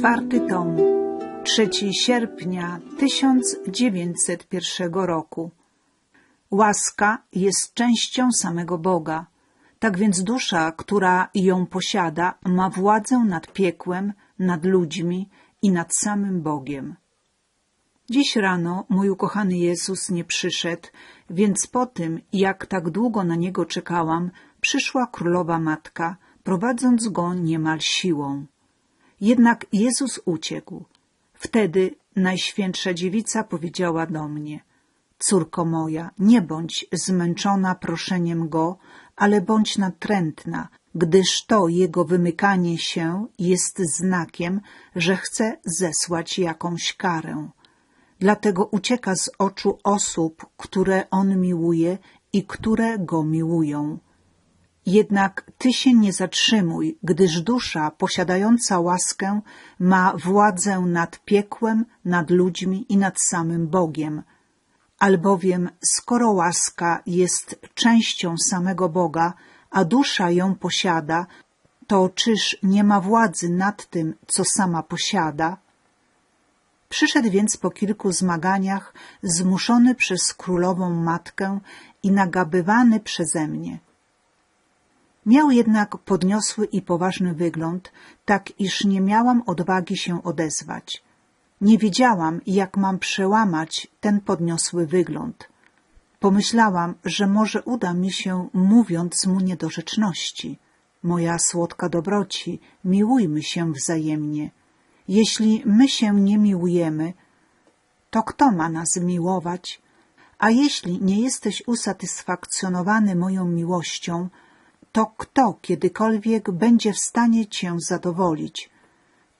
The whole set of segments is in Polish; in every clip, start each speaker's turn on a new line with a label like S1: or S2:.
S1: Czwarty tom. 3 sierpnia 1901 roku. Łaska jest częścią samego Boga. Tak więc dusza, która ją posiada, ma władzę nad piekłem, nad ludźmi i nad samym Bogiem. Dziś rano mój ukochany Jezus nie przyszedł, więc po tym, jak tak długo na Niego czekałam, przyszła Królowa Matka, prowadząc Go niemal siłą. Jednak Jezus uciekł. Wtedy Najświętsza Dziewica powiedziała do mnie — Córko moja, nie bądź zmęczona proszeniem Go, ale bądź natrętna, gdyż to Jego wymykanie się jest znakiem, że chce zesłać jakąś karę. Dlatego ucieka z oczu osób, które On miłuje i które Go miłują. Jednak ty się nie zatrzymuj, gdyż dusza posiadająca łaskę ma władzę nad piekłem, nad ludźmi i nad samym Bogiem. Albowiem skoro łaska jest częścią samego Boga, a dusza ją posiada, to czyż nie ma władzy nad tym, co sama posiada? Przyszedł więc po kilku zmaganiach, zmuszony przez królową matkę i nagabywany przeze mnie – Miał jednak podniosły i poważny wygląd, tak iż nie miałam odwagi się odezwać. Nie wiedziałam, jak mam przełamać ten podniosły wygląd. Pomyślałam, że może uda mi się, mówiąc mu niedorzeczności. Moja słodka dobroci, miłujmy się wzajemnie. Jeśli my się nie miłujemy, to kto ma nas miłować? A jeśli nie jesteś usatysfakcjonowany moją miłością, to kto kiedykolwiek będzie w stanie cię zadowolić?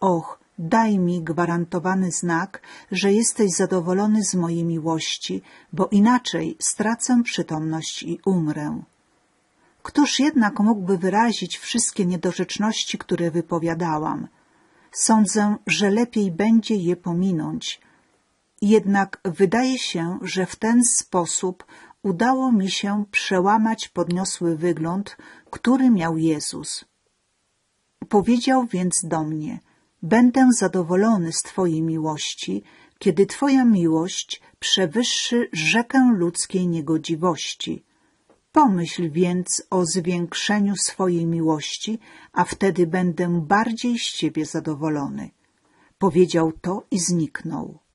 S1: Och, daj mi gwarantowany znak, że jesteś zadowolony z mojej miłości, bo inaczej stracę przytomność i umrę. Któż jednak mógłby wyrazić wszystkie niedorzeczności, które wypowiadałam? Sądzę, że lepiej będzie je pominąć. Jednak wydaje się, że w ten sposób udało mi się przełamać podniosły wygląd, który miał Jezus. Powiedział więc do mnie, będę zadowolony z Twojej miłości, kiedy Twoja miłość przewyższy rzekę ludzkiej niegodziwości. Pomyśl więc o zwiększeniu swojej miłości, a wtedy będę bardziej z Ciebie zadowolony. Powiedział to i zniknął.